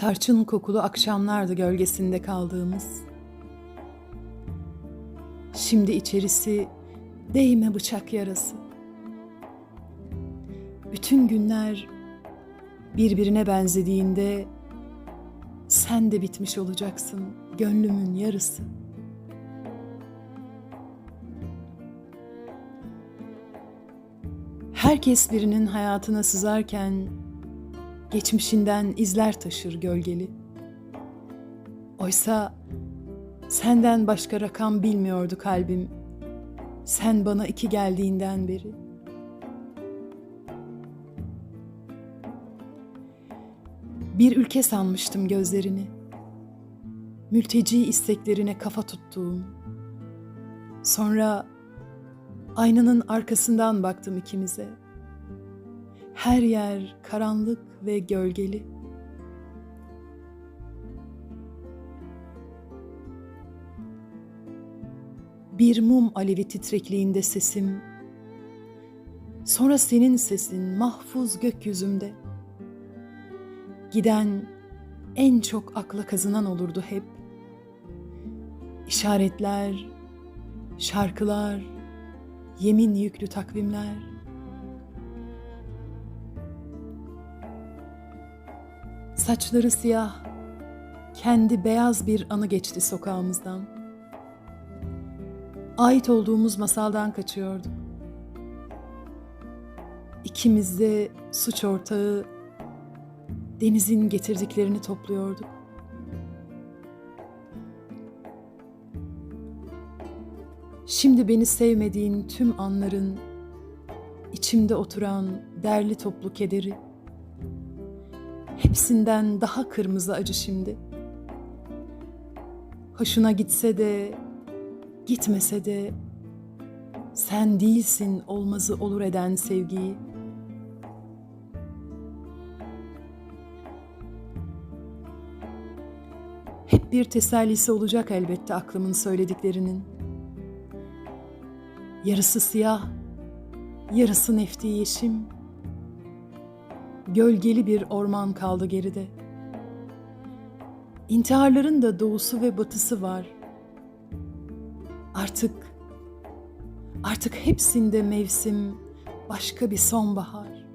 Tarçın kokulu akşamlardı gölgesinde kaldığımız. Şimdi içerisi değme bıçak yarası. Bütün günler birbirine benzediğinde sen de bitmiş olacaksın gönlümün yarısı. Herkes birinin hayatına sızarken geçmişinden izler taşır gölgeli. Oysa senden başka rakam bilmiyordu kalbim. Sen bana iki geldiğinden beri. Bir ülke sanmıştım gözlerini. Mülteci isteklerine kafa tuttuğum. Sonra aynanın arkasından baktım ikimize. Her yer karanlık ve gölgeli. Bir mum alevi titrekliğinde sesim. Sonra senin sesin mahfuz gökyüzümde. Giden en çok akla kazınan olurdu hep. İşaretler, şarkılar, yemin yüklü takvimler. Saçları siyah, kendi beyaz bir anı geçti sokağımızdan. Ait olduğumuz masaldan kaçıyorduk. İkimiz de suç ortağı denizin getirdiklerini topluyorduk. Şimdi beni sevmediğin tüm anların içimde oturan derli toplu kederi hepsinden daha kırmızı acı şimdi. Hoşuna gitse de gitmese de sen değilsin olmazı olur eden sevgiyi. Hep bir tesellisi olacak elbette aklımın söylediklerinin. Yarısı siyah, yarısı nefti yeşim. Gölgeli bir orman kaldı geride. İntiharların da doğusu ve batısı var. Artık, artık hepsinde mevsim başka bir sonbahar.